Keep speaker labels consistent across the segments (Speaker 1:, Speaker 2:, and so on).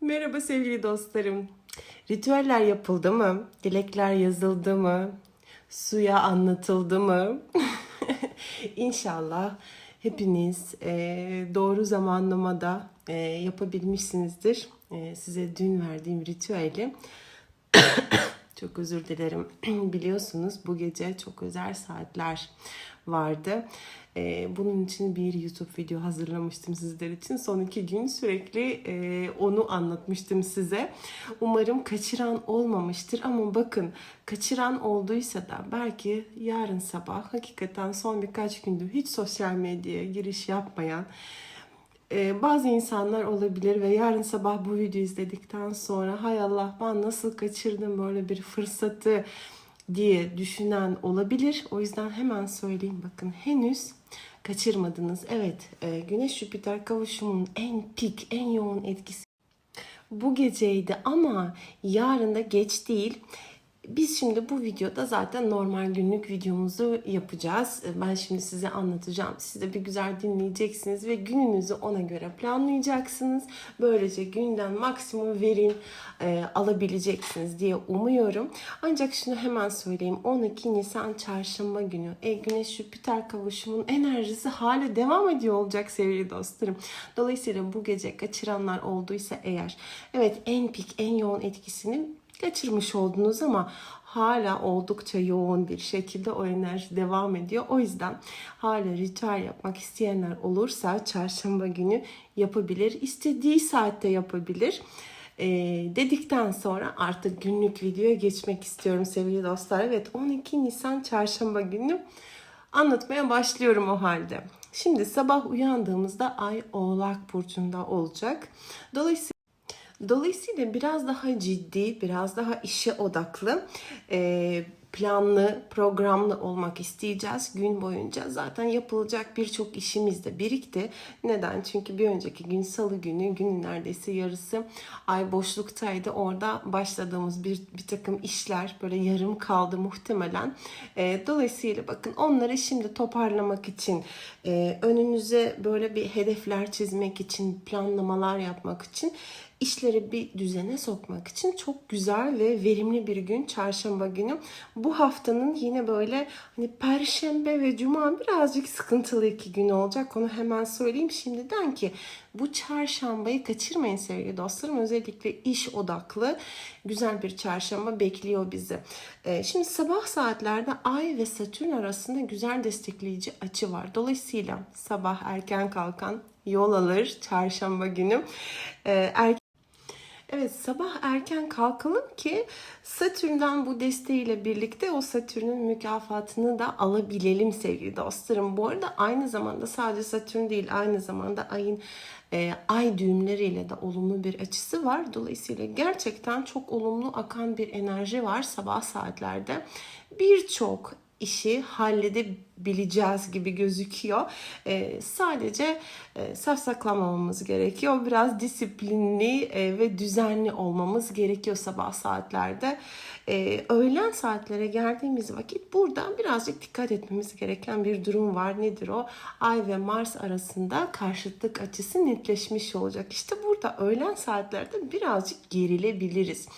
Speaker 1: Merhaba sevgili dostlarım. Ritüeller yapıldı mı? Dilekler yazıldı mı? Suya anlatıldı mı? İnşallah hepiniz e, doğru zamanlamada e, yapabilmişsinizdir. E, size dün verdiğim ritüeli çok özür dilerim. Biliyorsunuz bu gece çok özel saatler vardı. Ee, bunun için bir YouTube video hazırlamıştım sizler için. Son iki gün sürekli e, onu anlatmıştım size. Umarım kaçıran olmamıştır ama bakın kaçıran olduysa da belki yarın sabah hakikaten son birkaç gündür hiç sosyal medyaya giriş yapmayan ee, bazı insanlar olabilir ve yarın sabah bu videoyu izledikten sonra hay Allah ben nasıl kaçırdım böyle bir fırsatı diye düşünen olabilir. O yüzden hemen söyleyeyim bakın henüz kaçırmadınız. Evet e, Güneş Jüpiter kavuşumunun en pik en yoğun etkisi bu geceydi ama yarın da geç değil. Biz şimdi bu videoda zaten normal günlük videomuzu yapacağız. Ben şimdi size anlatacağım. Siz de bir güzel dinleyeceksiniz ve gününüzü ona göre planlayacaksınız. Böylece günden maksimum verim e, alabileceksiniz diye umuyorum. Ancak şunu hemen söyleyeyim. 12 Nisan çarşamba günü e, Güneş Jüpiter kavuşumunun enerjisi hala devam ediyor olacak sevgili dostlarım. Dolayısıyla bu gece kaçıranlar olduysa eğer evet en pik en yoğun etkisini kaçırmış oldunuz ama hala oldukça yoğun bir şekilde o enerji devam ediyor. O yüzden hala ritüel yapmak isteyenler olursa çarşamba günü yapabilir. İstediği saatte yapabilir. Ee, dedikten sonra artık günlük videoya geçmek istiyorum sevgili dostlar. Evet 12 Nisan çarşamba günü anlatmaya başlıyorum o halde. Şimdi sabah uyandığımızda ay Oğlak burcunda olacak. Dolayısıyla Dolayısıyla biraz daha ciddi, biraz daha işe odaklı, e, planlı, programlı olmak isteyeceğiz gün boyunca. Zaten yapılacak birçok işimiz de birikti. Neden? Çünkü bir önceki gün salı günü, günün neredeyse yarısı ay boşluktaydı. Orada başladığımız bir, bir takım işler böyle yarım kaldı muhtemelen. E, dolayısıyla bakın onları şimdi toparlamak için, e, önünüze böyle bir hedefler çizmek için, planlamalar yapmak için işleri bir düzene sokmak için çok güzel ve verimli bir gün çarşamba günü. Bu haftanın yine böyle hani perşembe ve cuma birazcık sıkıntılı iki gün olacak. Onu hemen söyleyeyim şimdiden ki bu çarşambayı kaçırmayın sevgili dostlarım. Özellikle iş odaklı güzel bir çarşamba bekliyor bizi. Ee, şimdi sabah saatlerde Ay ve Satürn arasında güzel destekleyici açı var. Dolayısıyla sabah erken kalkan yol alır çarşamba günü. Ee, erken Evet sabah erken kalkalım ki Satürn'den bu desteğiyle birlikte o Satürn'ün mükafatını da alabilelim sevgili dostlarım. Bu arada aynı zamanda sadece Satürn değil aynı zamanda ayın e, ay düğümleriyle de olumlu bir açısı var. Dolayısıyla gerçekten çok olumlu akan bir enerji var sabah saatlerde. Birçok işi halledebileceğiz gibi gözüküyor. Ee, sadece e, safsaklamamamız gerekiyor. Biraz disiplinli e, ve düzenli olmamız gerekiyor sabah saatlerde. Ee, öğlen saatlere geldiğimiz vakit burada birazcık dikkat etmemiz gereken bir durum var. Nedir o? Ay ve Mars arasında karşıtlık açısı netleşmiş olacak. İşte burada öğlen saatlerde birazcık gerilebiliriz.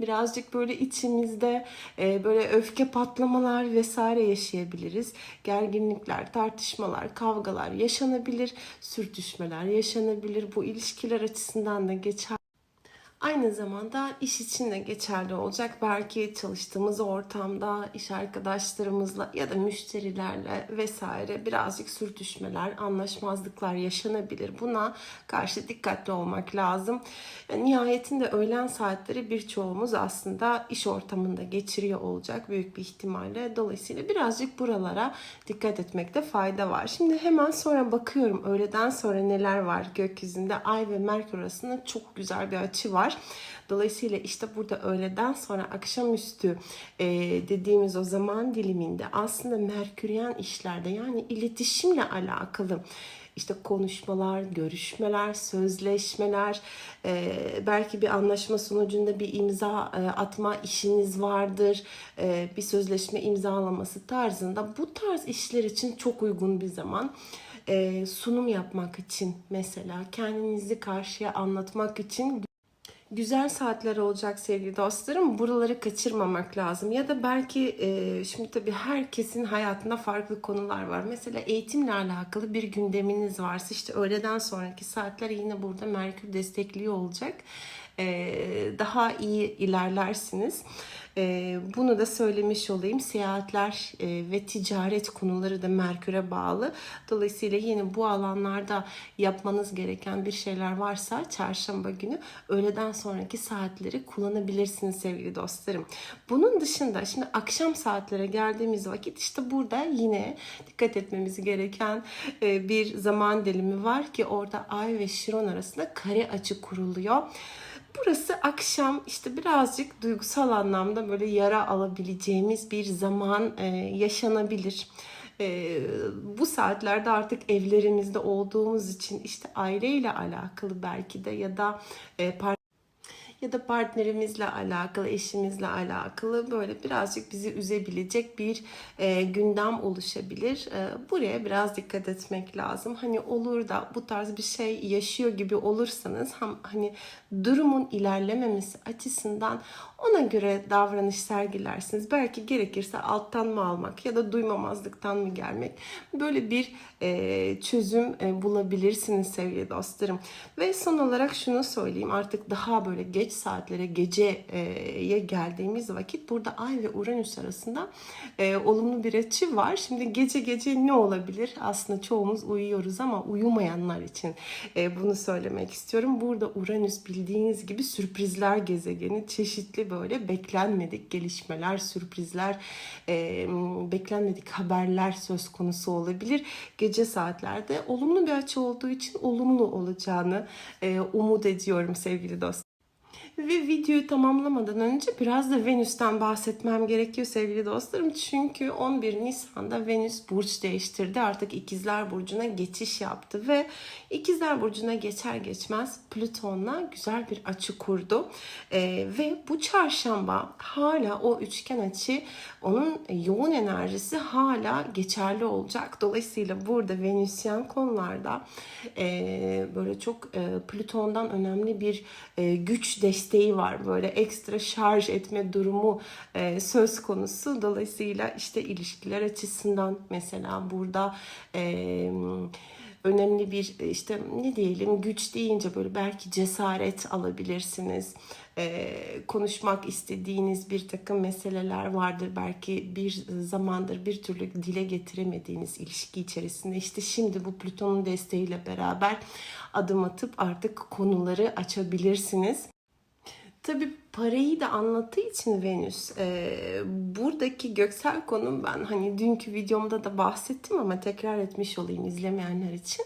Speaker 1: Birazcık böyle içimizde e, böyle öfke patlamalar vesaire yaşayabiliriz. Gerginlikler, tartışmalar, kavgalar yaşanabilir, sürtüşmeler yaşanabilir. Bu ilişkiler açısından da geçer. Aynı zamanda iş için de geçerli olacak. Belki çalıştığımız ortamda iş arkadaşlarımızla ya da müşterilerle vesaire birazcık sürtüşmeler, anlaşmazlıklar yaşanabilir. Buna karşı dikkatli olmak lazım. Nihayetinde öğlen saatleri birçoğumuz aslında iş ortamında geçiriyor olacak büyük bir ihtimalle. Dolayısıyla birazcık buralara dikkat etmekte fayda var. Şimdi hemen sonra bakıyorum öğleden sonra neler var gökyüzünde. Ay ve Merkür arasında çok güzel bir açı var. Dolayısıyla işte burada öğleden sonra akşamüstü e, dediğimiz o zaman diliminde aslında Merküryen işlerde yani iletişimle alakalı işte konuşmalar, görüşmeler, sözleşmeler, e, belki bir anlaşma sonucunda bir imza e, atma işiniz vardır, e, bir sözleşme imzalaması tarzında bu tarz işler için çok uygun bir zaman. E, sunum yapmak için mesela kendinizi karşıya anlatmak için güzel saatler olacak sevgili dostlarım. Buraları kaçırmamak lazım. Ya da belki e, şimdi tabii herkesin hayatında farklı konular var. Mesela eğitimle alakalı bir gündeminiz varsa işte öğleden sonraki saatler yine burada Merkür destekliyor olacak. E, daha iyi ilerlersiniz. E, bunu da söylemiş olayım. Seyahatler e, ve ticaret konuları da Merkür'e bağlı. Dolayısıyla yine bu alanlarda yapmanız gereken bir şeyler varsa çarşamba günü öğleden sonraki saatleri kullanabilirsiniz sevgili dostlarım. Bunun dışında şimdi akşam saatlere geldiğimiz vakit işte burada yine dikkat etmemiz gereken e, bir zaman dilimi var ki orada Ay ve Şiron arasında kare açı kuruluyor. Burası akşam işte birazcık duygusal anlamda böyle yara alabileceğimiz bir zaman e, yaşanabilir. E, bu saatlerde artık evlerimizde olduğumuz için işte aileyle alakalı belki de ya da e, ya da partnerimizle alakalı, eşimizle alakalı böyle birazcık bizi üzebilecek bir e, gündem oluşabilir. E, buraya biraz dikkat etmek lazım. Hani olur da bu tarz bir şey yaşıyor gibi olursanız ham, hani durumun ilerlememesi açısından ona göre davranış sergilersiniz. Belki gerekirse alttan mı almak ya da duymamazlıktan mı gelmek. Böyle bir e, çözüm e, bulabilirsiniz sevgili dostlarım. Ve son olarak şunu söyleyeyim. Artık daha böyle geç saatlere, geceye geldiğimiz vakit burada Ay ve Uranüs arasında e, olumlu bir açı var. Şimdi gece gece ne olabilir? Aslında çoğumuz uyuyoruz ama uyumayanlar için e, bunu söylemek istiyorum. Burada Uranüs bildiğiniz gibi sürprizler gezegeni. Çeşitli böyle beklenmedik gelişmeler, sürprizler, e, beklenmedik haberler söz konusu olabilir. Gece saatlerde olumlu bir açı olduğu için olumlu olacağını e, umut ediyorum sevgili dostlar. Ve videoyu tamamlamadan önce biraz da Venüs'ten bahsetmem gerekiyor sevgili dostlarım. Çünkü 11 Nisan'da Venüs burç değiştirdi. Artık İkizler Burcu'na geçiş yaptı ve İkizler Burcu'na geçer geçmez Plüton'la güzel bir açı kurdu. Ee, ve bu çarşamba hala o üçgen açı, onun yoğun enerjisi hala geçerli olacak. Dolayısıyla burada Venüsyen konularda e, böyle çok e, Plüton'dan önemli bir e, güç desteği var. Böyle ekstra şarj etme durumu e, söz konusu. Dolayısıyla işte ilişkiler açısından mesela burada e, önemli bir işte ne diyelim güç deyince böyle belki cesaret alabilirsiniz. Ee, konuşmak istediğiniz bir takım meseleler vardır. Belki bir zamandır bir türlü dile getiremediğiniz ilişki içerisinde. işte şimdi bu Plüton'un desteğiyle beraber adım atıp artık konuları açabilirsiniz. Tabii parayı da anlattığı için Venüs e, buradaki göksel konum ben hani dünkü videomda da bahsettim ama tekrar etmiş olayım izlemeyenler için.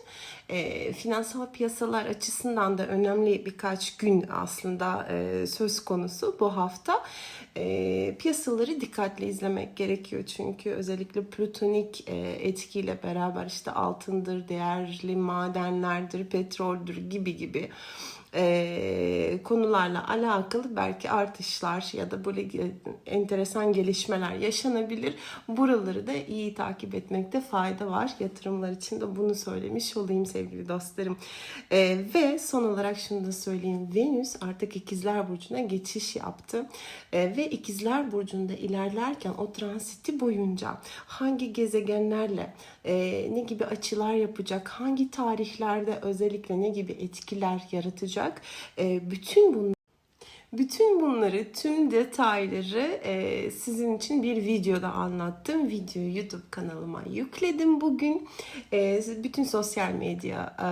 Speaker 1: E, finansal piyasalar açısından da önemli birkaç gün aslında e, söz konusu bu hafta. E, piyasaları dikkatli izlemek gerekiyor çünkü özellikle plütonik e, etkiyle beraber işte altındır değerli madenlerdir petroldür gibi gibi e, konularla alakalı belki artışlar ya da böyle enteresan gelişmeler yaşanabilir. Buraları da iyi takip etmekte fayda var. Yatırımlar için de bunu söylemiş olayım sevgili dostlarım. E, ve son olarak şunu da söyleyeyim. Venüs artık ikizler burcuna geçiş yaptı. E, ve ikizler burcunda ilerlerken o transiti boyunca hangi gezegenlerle e, ne gibi açılar yapacak, hangi tarihlerde özellikle ne gibi etkiler yaratacak e, bütün bunlar bütün bunları, tüm detayları e, sizin için bir videoda anlattım. Videoyu YouTube kanalıma yükledim bugün. E, bütün sosyal medya e,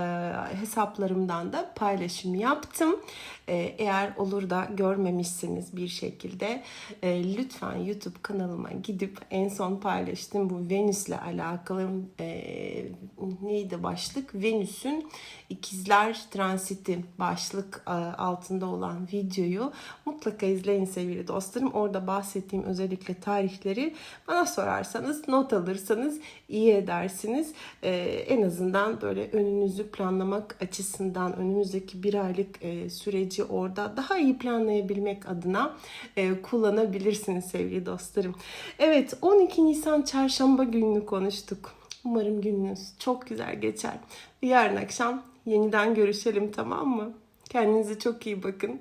Speaker 1: hesaplarımdan da paylaşım yaptım. E, eğer olur da görmemişseniz bir şekilde e, lütfen YouTube kanalıma gidip en son paylaştığım bu Venüs'le alakalı e, neydi başlık? Venüs'ün ikizler transiti başlık e, altında olan videoyu mutlaka izleyin sevgili dostlarım. Orada bahsettiğim özellikle tarihleri bana sorarsanız not alırsanız iyi edersiniz. Ee, en azından böyle önünüzü planlamak açısından önümüzdeki bir aylık e, süreci orada daha iyi planlayabilmek adına e, kullanabilirsiniz sevgili dostlarım. Evet 12 Nisan çarşamba gününü konuştuk. Umarım gününüz çok güzel geçer. Yarın akşam yeniden görüşelim tamam mı? Kendinize çok iyi bakın.